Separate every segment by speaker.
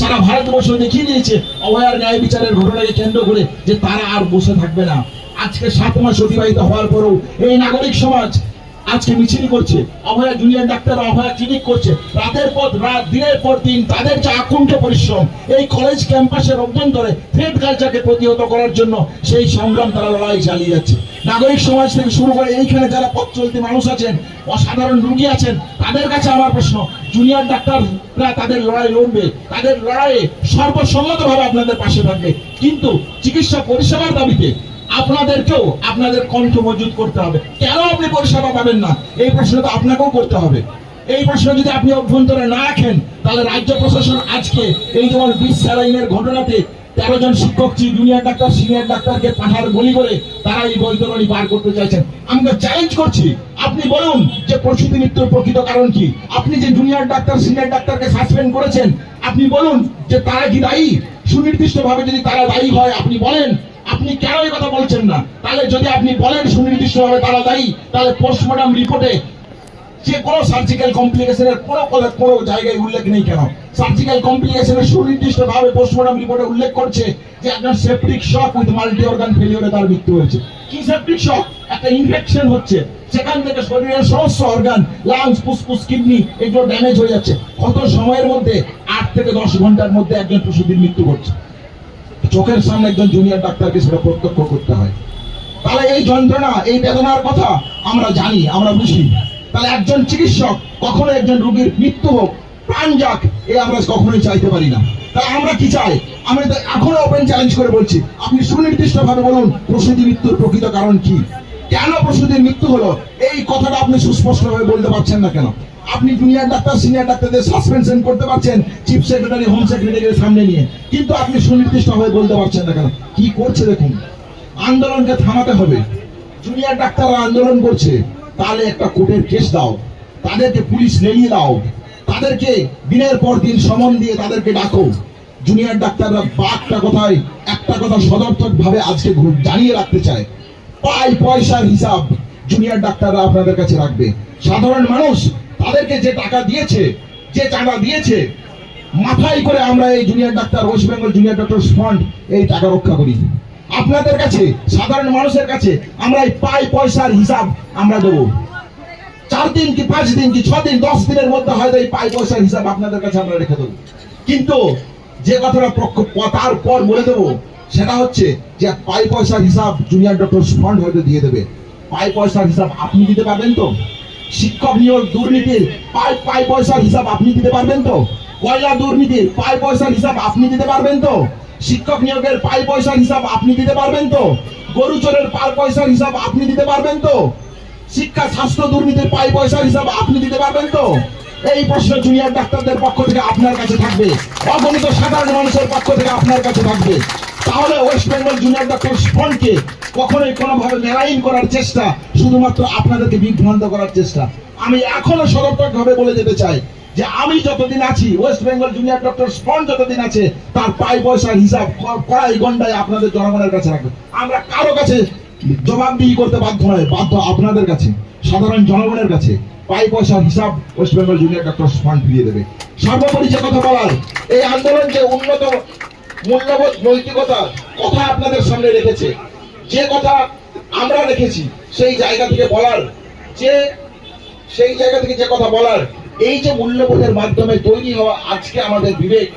Speaker 1: সারা ভারতবর্ষ দেখিয়ে দিয়েছে, অভয়ার ন্যায় বিচারের ঘটনাকে কেন্দ্র করে যে তারা আর বসে থাকবে না। আজকে সাত মাস অতিবাহিত হওয়ার পরেও এই নাগরিক সমাজ আজকে মিছিল করছে, Abhaya junior doctor, Abhaya clinic করছে। রাতের পর রাত, দিনের পর দিন তাদের যে আকুণ্ঠ পরিশ্রম, এই কলেজ ক্যাম্পাসের অভ্যন্তরে থ্রেড কালচারকে প্রতিহত করার জন্য সেই সংগ্রাম তারা লড়াই চালিয়ে যাচ্ছে। নাগরিক সমাজ থেকে শুরু করে এইখানে যারা পথ চলতি মানুষ আছেন, অসাধারণ রুগী আছেন, তাদের কাছে আমার প্রশ্ন জুনিয়র ডাক্তাররা তাদের লড়াই লড়বে, তাদের লড়াইয়ে সর্বসম্মতভাবে আপনাদের পাশে থাকবে। কিন্তু চিকিৎসা পরিষেবার দাবিতে আপনাদেরকেও আপনাদের কণ্ঠ মজুত করতে হবে। কেন আপনি পরিষেবা পাবেন না? এই প্রশ্নটা আপনাকেও করতে হবে। এই প্রশ্ন যদি আপনি অভ্যন্তরে না রাখেন, তাহলে রাজ্য প্রশাসন আজকে এই যেমন বিষ স্যালাইনের ঘটনাতে তেরো জন শিক্ষক জুনিয়র ডাক্তার, সিনিয়র ডাক্তারকে পাঠার বলি করে তারা এই বৈতরণী বার করতে চাইছেন। আমরা চ্যালেঞ্জ করছি। আপনি বলুন যে প্রসূতি মৃত্যুর প্রকৃত কারণ কি? আপনি যে জুনিয়র ডাক্তার, সিনিয়র ডাক্তারকে সাসপেন্ড করেছেন, আপনি বলুন যে তারা কি দায়ী? সুনির্দিষ্ট ভাবে যদি তারা দায়ী হয়, আপনি বলেন। আপনি কেন এই কথা বলছেন না? তাহলে যদি আপনি বলেন সুনির্দিষ্ট ভাবে তারা দায়ী, তাহলে পোস্টমর্টম রিপোর্টে যে কোনো সার্জিক্যাল কমপ্লিকেশনের কোনো কোনো জায়গায় উল্লেখ নেই কেন? সার্জিক্যাল কমপ্লিকেশনের সুনির্দিষ্ট ভাবে পোস্টমর্টম রিপোর্টে উল্লেখ করছে যে একজন septic shock with multi organ ফেলিওরে তার মৃত্যু হয়েছে। কি সেপ্টিক শক একটা ইনফেকশন হচ্ছে। সেখান থেকে শরীরের সমস্ত অর্গান লাংস ফুসফুস কিডনি এগুলো ড্যামেজ হয়ে যাচ্ছে। কত সময়ের মধ্যে? আট থেকে দশ ঘণ্টার মধ্যে একজন প্রসূতির মৃত্যু ঘটছে। চোখের সামনে একজন জুনিয়র ডাক্তারকে সেটা প্রত্যক্ষ করতে হয়। তাহলে এই যন্ত্রণা, এই বেদনার কথা আমরা জানি, আমরা বুঝি। তাহলে একজন চিকিৎসক কখনো একজন রোগীর মৃত্যু হোক, প্রাণ যাক, এ আমরা কখনোই চাইতে পারি না। তাই আমরা কি চাই? আমি এখনও ওপেন চ্যালেঞ্জ করে বলছি, আপনি সুনির্দিষ্ট ভাবে বলুন, প্রসূতি মৃত্যুর প্রকৃত কারণ কি? কেন প্রসূতির মৃত্যু হলো? এই কথাটা আপনি সুস্পষ্ট ভাবে বলতে পারছেন না কেন? আপনি জুনিয়র ডাক্তার সিনিয়র ডাক্তারদের সাসপেনশন করতে পারছেন চিফ সেক্রেটারি হোম সেক্রেটারির সামনে নিয়ে। কিন্তু আপনি সুনির্দিষ্ট ভাবে বলতে পারছেন না কেন? কি করছে দেখুন? আন্দোলনকে থামাতে হবে। জুনিয়র ডাক্তাররা আন্দোলন করছে। তাহলে একটা কোর্টের কেস দাও। তাদেরকে পুলিশ লেলিয়ে দাও। তাদেরকে দিনের পর দিন সমন দিয়ে তাদেরকে ডাকো। জুনিয়র ডাক্তাররা বাঘটা কোথায়, একটা কথা সদর্থক ভাবে আজকে জানিয়ে রাখতে চায়। পাই পয়সার হিসাব জুনিয়র ডাক্তাররা আপনাদের কাছে রাখবে। সাধারণ মানুষ তাদেরকে যে টাকা দিয়েছে, যে টাকা দিয়েছে, মাথায় করে আমরা এই junior doctor, West Bengal junior doctor fund এই টাকা রক্ষা করি। আপনাদের কাছে, সাধারণ মানুষের কাছে আমরা এই পাই পয়সার হিসাব আমরা দেবো। চার দিন কি পাঁচ দিন কি ছ দিন, দশ দিনের মধ্যে হয়তো এই পাই পয়সার হিসাব আপনাদের কাছে আমরা রেখে দেবো। কিন্তু যে কথাটা পক্ষ- তার বলে দেবো, সেটা হচ্ছে যে পাই পয়সার হিসাব জুনিয়র ডক্টর ফান্ড হয়তো দিয়ে দেবে। পাই পয়সার হিসাব আপনি দিতে পারবেন তো? শিক্ষক নিয়োগ দুর্নীতির পাই পাই পয়সার হিসাব আপনি দিতে পারবেন তো? কয়লা দুর্নীতির পাই পয়সার হিসাব আপনি দিতে পারবেন তো? শিক্ষক নিয়োগের পাই পয়সার হিসাব আপনি দিতে পারবেন তো? গরু চোরের পাই পয়সার হিসাব আপনি দিতে পারবেন তো? শিক্ষা, স্বাস্থ্য, দুর্নীতির পাই পয়সার হিসাব আপনি দিতে পারবেন তো? এই প্রশ্ন জুনিয়র ডাক্তারদের পক্ষ থেকে আপনার কাছে থাকবে। অগণিত সাধারণ মানুষের পক্ষ থেকে আপনার কাছে থাকবে। তাহলে ওয়েস্ট বেঙ্গল জুনিয়র ডাক্তার ফ্রন্টকে কখনোই কোনোভাবে মেলাইন করার চেষ্টা, শুধুমাত্র আপনাদেরকে বিভ্রান্ত করার চেষ্টা। আমি এখনও সদর্থক ভাবে বলে যেতে চাই যে আমি যতদিন আছি West Bengal junior doctor front যতদিন আছে, তার পাই পয়সার হিসাব কড়াই গন্ডায় আপনাদের জনগণের কাছে রাখবে। আমরা কারও কাছে জবাবদিহি করতে বাধ্য নয়, বাধ্য আপনাদের কাছে, সাধারণ জনগণের কাছে পাই পয়সার হিসাব West Bengal junior doctor fund ফিরিয়ে দেবে। সর্বোপরি যে কথা বলার, এই আন্দোলন যে উন্নত মূল্যবোধ নৈতিকতা কথা আপনাদের সামনে রেখেছে, যে কথা আমরা রেখেছি, সেই জায়গা থেকে বলার, যে, সেই জায়গা থেকে যে কথা বলার এই যে মূল্যবোধের মাধ্যমে তৈরি হওয়া আজকে আমাদের বিবেক,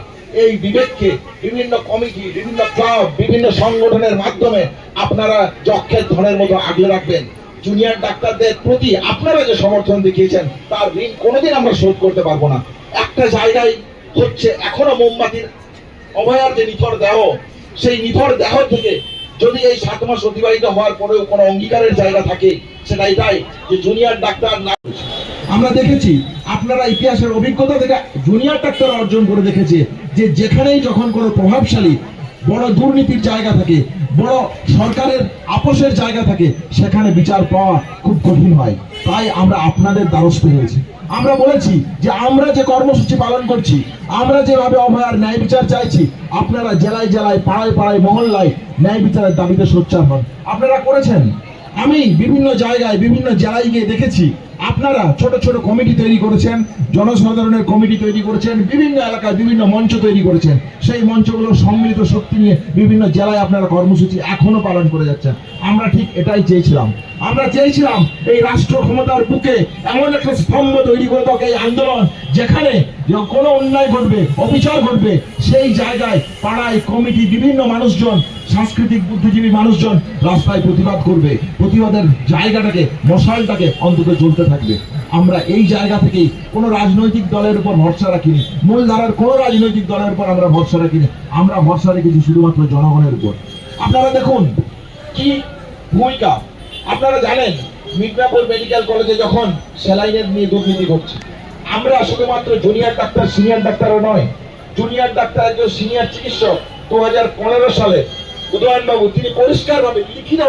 Speaker 1: এই বিবেককে বিভিন্ন কমিটি, বিভিন্ন ক্লাব, বিভিন্ন সংগঠনের মাধ্যমে আপনারা যক্ষের ধনের মতো আগলে রাখবেন। জুনিয়র ডাক্তারদের প্রতি আপনারা যে সমর্থন দেখিয়েছেন, তার ঋণ কোনোদিন আমরা শোধ করতে পারব না। একটা জায়গায় হচ্ছে এখনও মোমবাতির অভয়ার যে নিথর দেহ, সেই নিথর দেহ থেকে যদি এই সাত মাস অতিবাহিত হওয়ার পরেও কোনো অঙ্গীকারের জায়গা থাকে, সেটাই এটাই যে জুনিয়র ডাক্তার না আমরা দেখেছি, আপনারা ইতিহাসের অভিজ্ঞতা থেকে জুনিয়র ডাক্তার অর্জন করে দেখেছে যে যেখানেই যখন কোনো প্রভাবশালী, বড় দুর্নীতির জায়গা থাকে, বড় সরকারের আপোষের জায়গা থাকে, সেখানে বিচার পাওয়া খুব কঠিন হয়। তাই আমরা আপনাদের দ্বারস্থ হয়েছি। আমরা বলেছি যে আমরা যে কর্মসূচি পালন করছি, আমরা যেভাবে অভয়ার ন্যায় বিচার চাইছি, আপনারা জেলায় জেলায়, পাড়ায় পাড়ায়, মহল্লায় ন্যায় বিচারের দাবিতে সোচ্চার হন। আপনারা করেছেন? আমি বিভিন্ন জায়গায়, বিভিন্ন জেলায় গিয়ে দেখেছি, আপনারা ছোট ছোট কমিটি তৈরি করেছেন, জনসাধারণের কমিটি তৈরি করেছেন, বিভিন্ন এলাকায় বিভিন্ন মঞ্চ তৈরি করেছেন। সেই মঞ্চগুলো সম্মিলিত শক্তি নিয়ে বিভিন্ন জেলায় আপনারা কর্মসূচি এখনও পালন করে যাচ্ছেন। আমরা ঠিক এটাই চেয়েছিলাম। আমরা চেয়েছিলাম এই রাষ্ট্র ক্ষমতার বুকে এমন একটা স্তম্ভ তৈরি করে দাও এই আন্দোলন যেখানে কোনো অন্যায় ঘটবে, অবিচার ঘটবে, সেই জায়গায় পাড়ায় কমিটি বিভিন্ন মানুষজন সাংস্কৃতিক বুদ্ধিজীবী মানুষজন রাস্তায় প্রতিবাদ করবে। প্রতিবাদের জায়গাটাকে, মশালটাকে অন্তত চলতে থাকবে। আমরা এই জায়গা থেকেই কোনো রাজনৈতিক দলের উপর ভরসা রাখিনি। মূলধারার কোনো রাজনৈতিক দলের উপর আমরা ভরসা রাখিনি। আমরা ভরসা রেখেছি শুধুমাত্র জনগণের উপর। আপনারা দেখুন কি ভূমিকা। আপনারা জানেন, মিদনাপুর মেডিকেল কলেজে যখন স্যালাইনের নিয়ে দুর্নীতি ঘটছে। আমরা শুধুমাত্র জুনিয়র ডাক্তার, সিনিয়র ডাক্তারও নয়। জুনিয়র ডাক্তার একজন সিনিয়র চিকিৎসক। দু হাজার পনেরো সালে উদয়ন বাবু তিনি পরিষ্কারভাবে লিখিত